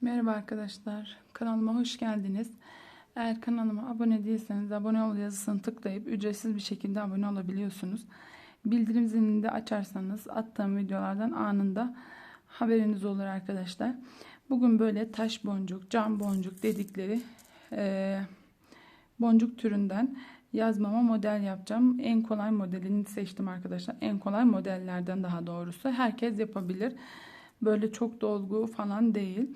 Merhaba arkadaşlar. Kanalıma hoş geldiniz. Eğer kanalıma abone değilseniz abone ol yazısını tıklayıp ücretsiz bir şekilde abone olabiliyorsunuz. Bildirim zilini de açarsanız attığım videolardan anında haberiniz olur arkadaşlar. Bugün böyle taş boncuk, cam boncuk dedikleri eee, boncuk türünden yazmama model yapacağım. En kolay modelini seçtim arkadaşlar. En kolay modellerden daha doğrusu. Herkes yapabilir. Böyle çok dolgu falan değil.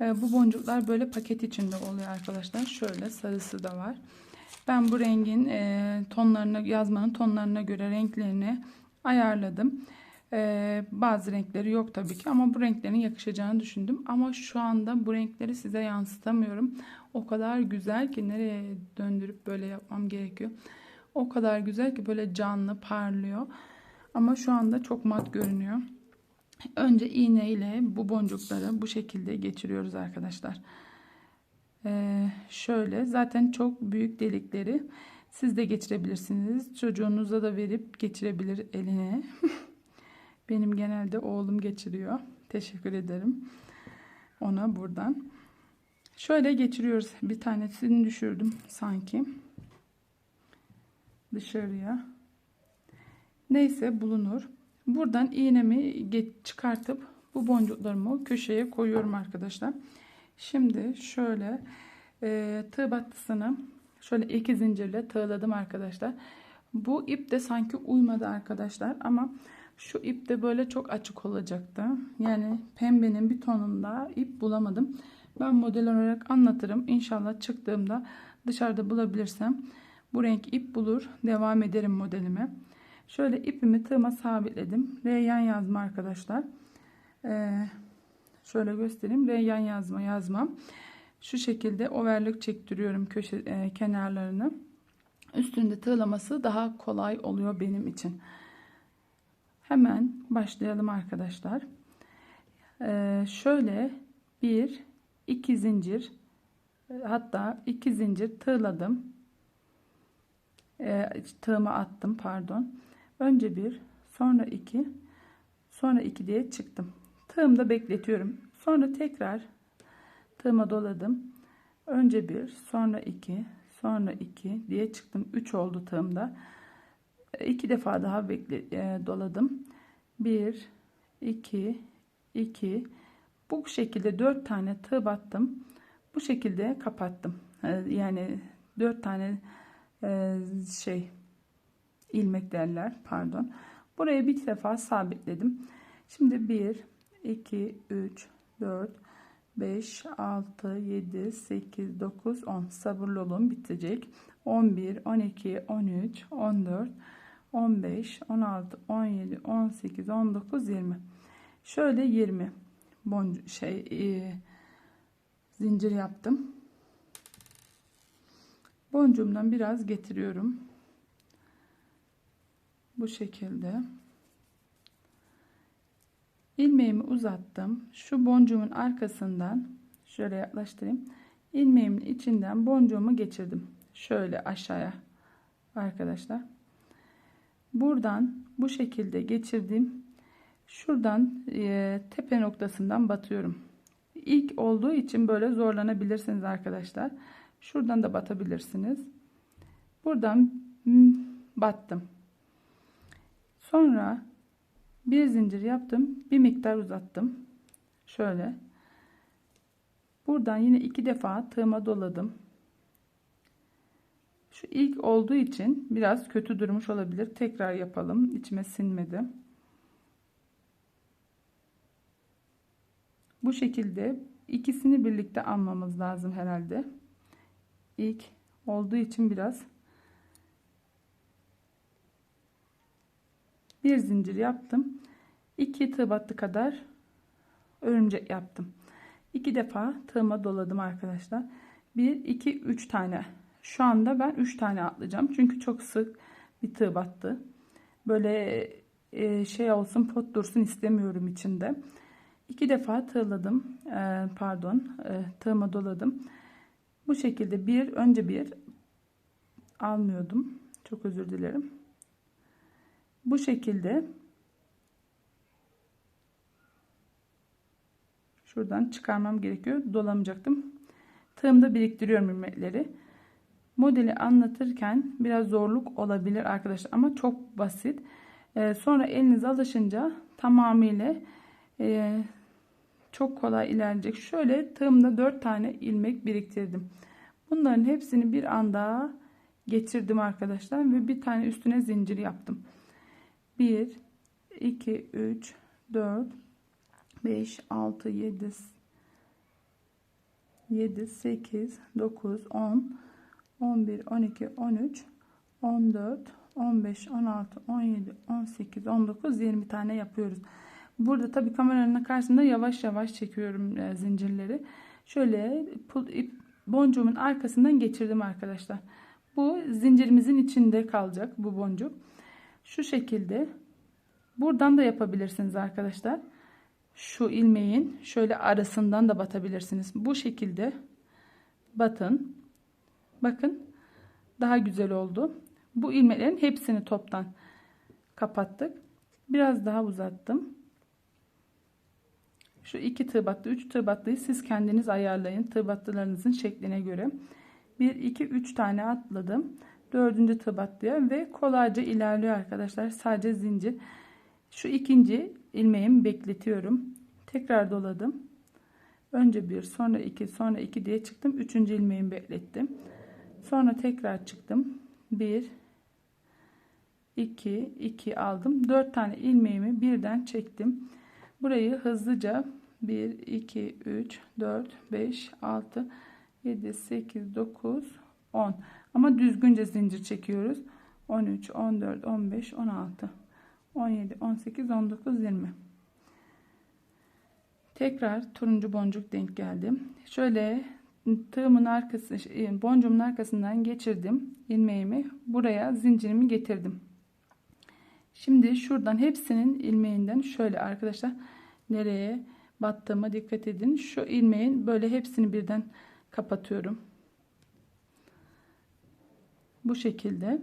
Ee, bu boncuklar böyle paket içinde oluyor arkadaşlar. Şöyle sarısı da var. Ben bu rengin e, tonlarına yazmanın tonlarına göre renklerini ayarladım. Ee, bazı renkleri yok tabii ki ama bu renklerin yakışacağını düşündüm. Ama şu anda bu renkleri size yansıtamıyorum. O kadar güzel ki nereye döndürüp böyle yapmam gerekiyor. O kadar güzel ki böyle canlı parlıyor. Ama şu anda çok mat görünüyor. Önce iğne ile bu boncukları bu şekilde geçiriyoruz arkadaşlar. Ee, şöyle zaten çok büyük delikleri siz de geçirebilirsiniz. Çocuğunuza da verip geçirebilir eline. Benim genelde oğlum geçiriyor. Teşekkür ederim ona buradan. Şöyle geçiriyoruz. Bir tanesini düşürdüm sanki. Dışarıya. Neyse bulunur. Buradan iğnemi çıkartıp bu boncuklarımı köşeye koyuyorum arkadaşlar. Şimdi şöyle e, tığ battısını şöyle iki zincirle tığladım arkadaşlar. Bu ip de sanki uymadı arkadaşlar ama şu ip de böyle çok açık olacaktı. Yani pembenin bir tonunda ip bulamadım. Ben model olarak anlatırım. İnşallah çıktığımda dışarıda bulabilirsem bu renk ip bulur. Devam ederim modelime. Şöyle ipimi tığıma sabitledim. R yan yazma arkadaşlar. Ee, şöyle göstereyim. R yan yazma yazmam. Şu şekilde overlock çektiriyorum köşe e, kenarlarını. Üstünde tığlaması daha kolay oluyor benim için. Hemen başlayalım arkadaşlar. Ee, şöyle bir iki zincir hatta iki zincir tığladım. Ee, tığıma attım pardon. Önce bir, sonra iki, sonra iki diye çıktım. Tığımda bekletiyorum. Sonra tekrar tığıma doladım. Önce bir, sonra iki, sonra iki diye çıktım. Üç oldu tığımda. İki defa daha bekle, e, doladım. Bir, iki, iki. Bu şekilde dört tane tığ battım. Bu şekilde kapattım. E, yani dört tane e, şey ilmek derler pardon. Buraya bir defa sabitledim. Şimdi 1 2 3 4 5 6 7 8 9 10 sabırlı olun bitecek. 11 12 13 14 15 16 17 18 19 20 şöyle 20 boncu şey e, zincir yaptım boncuğumdan biraz getiriyorum bu şekilde. İlmeğimi uzattım. Şu boncuğumun arkasından şöyle yaklaştırayım. İlmeğimin içinden boncuğumu geçirdim. Şöyle aşağıya arkadaşlar. Buradan bu şekilde geçirdim. Şuradan e, tepe noktasından batıyorum. İlk olduğu için böyle zorlanabilirsiniz arkadaşlar. Şuradan da batabilirsiniz. Buradan battım Sonra bir zincir yaptım. Bir miktar uzattım. Şöyle. Buradan yine iki defa tığıma doladım. Şu ilk olduğu için biraz kötü durmuş olabilir. Tekrar yapalım. İçime sinmedi. Bu şekilde ikisini birlikte almamız lazım herhalde. İlk olduğu için biraz bir zincir yaptım. 2 tığ battı kadar örümcek yaptım. 2 defa tığıma doladım arkadaşlar. 1 2 3 tane. Şu anda ben 3 tane atlayacağım. Çünkü çok sık bir tığ battı. Böyle e, şey olsun pot dursun istemiyorum içinde. 2 defa tığladım. E, pardon, e, tığıma doladım. Bu şekilde bir önce bir almıyordum. Çok özür dilerim bu şekilde Şuradan çıkarmam gerekiyor. Dolamayacaktım. Tığımda biriktiriyorum ilmekleri. Modeli anlatırken biraz zorluk olabilir arkadaşlar ama çok basit. Ee, sonra eliniz alışınca tamamıyla e, çok kolay ilerleyecek. Şöyle tığımda 4 tane ilmek biriktirdim. Bunların hepsini bir anda geçirdim arkadaşlar ve bir tane üstüne zincir yaptım. 1 2 3 4 5 6 7 7 8 9 10 11 12 13 14 15 16 17 18 19 20 tane yapıyoruz. Burada tabii kameranın karşısında yavaş yavaş çekiyorum e, zincirleri. Şöyle ip, boncuğumun arkasından geçirdim arkadaşlar. Bu zincirimizin içinde kalacak bu boncuk. Şu şekilde buradan da yapabilirsiniz arkadaşlar. Şu ilmeğin şöyle arasından da batabilirsiniz. Bu şekilde batın. Bakın daha güzel oldu. Bu ilmeklerin hepsini toptan kapattık. Biraz daha uzattım. Şu iki tığ battı, üç tığ battıyı siz kendiniz ayarlayın. Tığ battılarınızın şekline göre. 1, 2, 3 tane atladım. Dördüncü tığ battıya ve kolayca ilerliyor arkadaşlar. Sadece zincir. Şu ikinci ilmeğimi bekletiyorum. Tekrar doladım. Önce bir, sonra iki, sonra iki diye çıktım. Üçüncü ilmeğimi beklettim. Sonra tekrar çıktım. Bir, iki, iki aldım. Dört tane ilmeğimi birden çektim. Burayı hızlıca 1, 2, 3, 4, 5, 6, 7, 8, 9, 10. Ama düzgünce zincir çekiyoruz. 13, 14, 15, 16, 17, 18, 19, 20. Tekrar turuncu boncuk denk geldi. Şöyle tığımın arkası, şey, boncuğumun arkasından geçirdim ilmeğimi. Buraya zincirimi getirdim. Şimdi şuradan hepsinin ilmeğinden şöyle arkadaşlar nereye battığıma dikkat edin. Şu ilmeğin böyle hepsini birden kapatıyorum. Bu şekilde.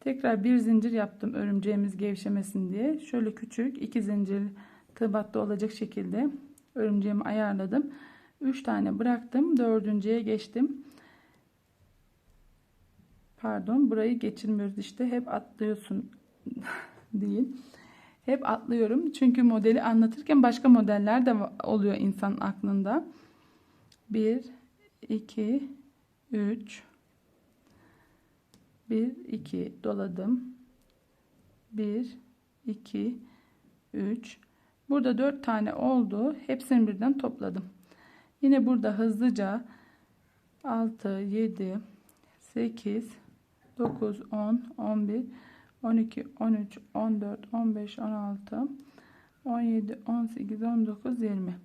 Tekrar bir zincir yaptım örümceğimiz gevşemesin diye. Şöyle küçük iki zincir tığ battı olacak şekilde örümceğimi ayarladım. 3 tane bıraktım. Dördüncüye geçtim. Pardon burayı geçirmiyoruz işte hep atlıyorsun değil. Hep atlıyorum çünkü modeli anlatırken başka modeller de oluyor insan aklında. 1 2 3 1 2 doladım. 1 2 3 Burada 4 tane oldu. Hepsini birden topladım. Yine burada hızlıca 6 7 8 9 10 11 12 13 14 15 16 17 18 19 20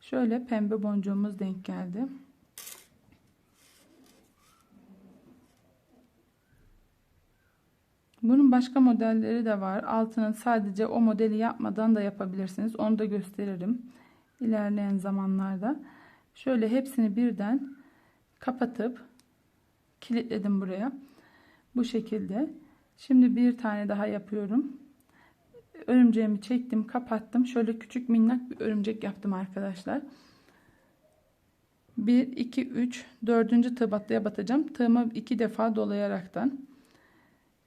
şöyle pembe boncuğumuz denk geldi bunun başka modelleri de var altının sadece o modeli yapmadan da yapabilirsiniz onu da gösteririm ilerleyen zamanlarda şöyle hepsini birden kapatıp kilitledim buraya bu şekilde Şimdi bir tane daha yapıyorum. Örümceğimi çektim, kapattım. Şöyle küçük minnak bir örümcek yaptım arkadaşlar. 1 2 3 4. tığ battıya batacağım. Tığımı iki defa dolayaraktan.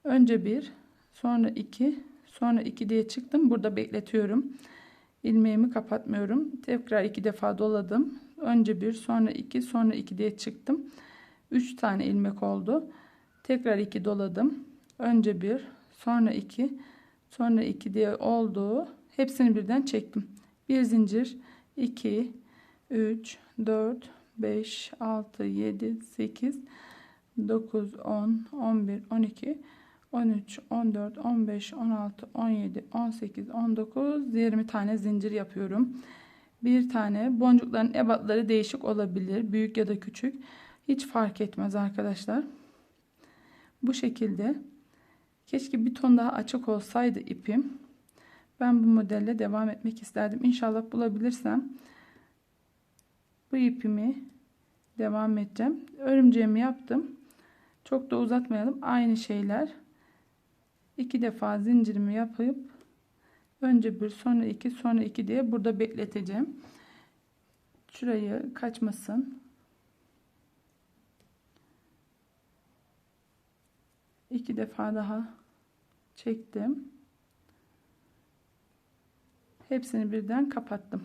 Önce bir, sonra iki, sonra iki diye çıktım. Burada bekletiyorum. ilmeğimi kapatmıyorum. Tekrar iki defa doladım. Önce bir, sonra iki, sonra iki diye çıktım. 3 tane ilmek oldu. Tekrar iki doladım önce bir sonra iki sonra iki diye olduğu hepsini birden çektim bir zincir 2 3 4 5 6 7 8 9 10 11 12 13 14 15 16 17 18 19 20 tane zincir yapıyorum bir tane boncukların ebatları değişik olabilir büyük ya da küçük hiç fark etmez arkadaşlar bu şekilde Keşke bir ton daha açık olsaydı ipim. Ben bu modelle devam etmek isterdim. İnşallah bulabilirsem bu ipimi devam edeceğim. Örümceğimi yaptım. Çok da uzatmayalım. Aynı şeyler. İki defa zincirimi yapıp Önce bir sonra iki sonra iki diye burada bekleteceğim. Şurayı kaçmasın. İki defa daha çektim. Hepsini birden kapattım.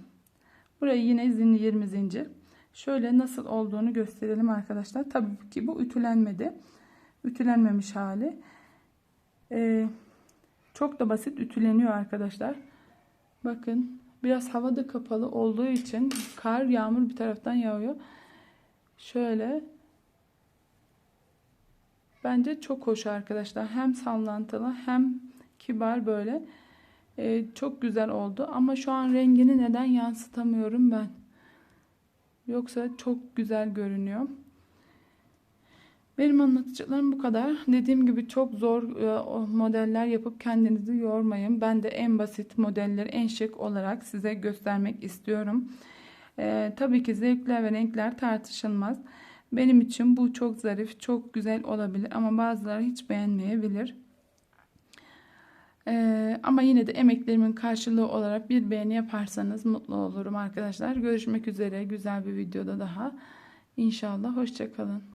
Burayı yine zinli 20 zincir. Şöyle nasıl olduğunu gösterelim arkadaşlar. Tabii ki bu ütülenmedi. Ütülenmemiş hali. Ee, çok da basit ütüleniyor arkadaşlar. Bakın biraz havada kapalı olduğu için kar yağmur bir taraftan yağıyor. Şöyle bence çok hoş arkadaşlar. Hem sallantılı hem kibar böyle. Ee, çok güzel oldu. Ama şu an rengini neden yansıtamıyorum ben. Yoksa çok güzel görünüyor. Benim anlatacaklarım bu kadar. Dediğim gibi çok zor e, modeller yapıp kendinizi yormayın. Ben de en basit modelleri en şık olarak size göstermek istiyorum. Ee, tabii ki zevkler ve renkler tartışılmaz. Benim için bu çok zarif, çok güzel olabilir ama bazıları hiç beğenmeyebilir. Ee, ama yine de emeklerimin karşılığı olarak bir beğeni yaparsanız mutlu olurum arkadaşlar. Görüşmek üzere güzel bir videoda daha. İnşallah hoşçakalın.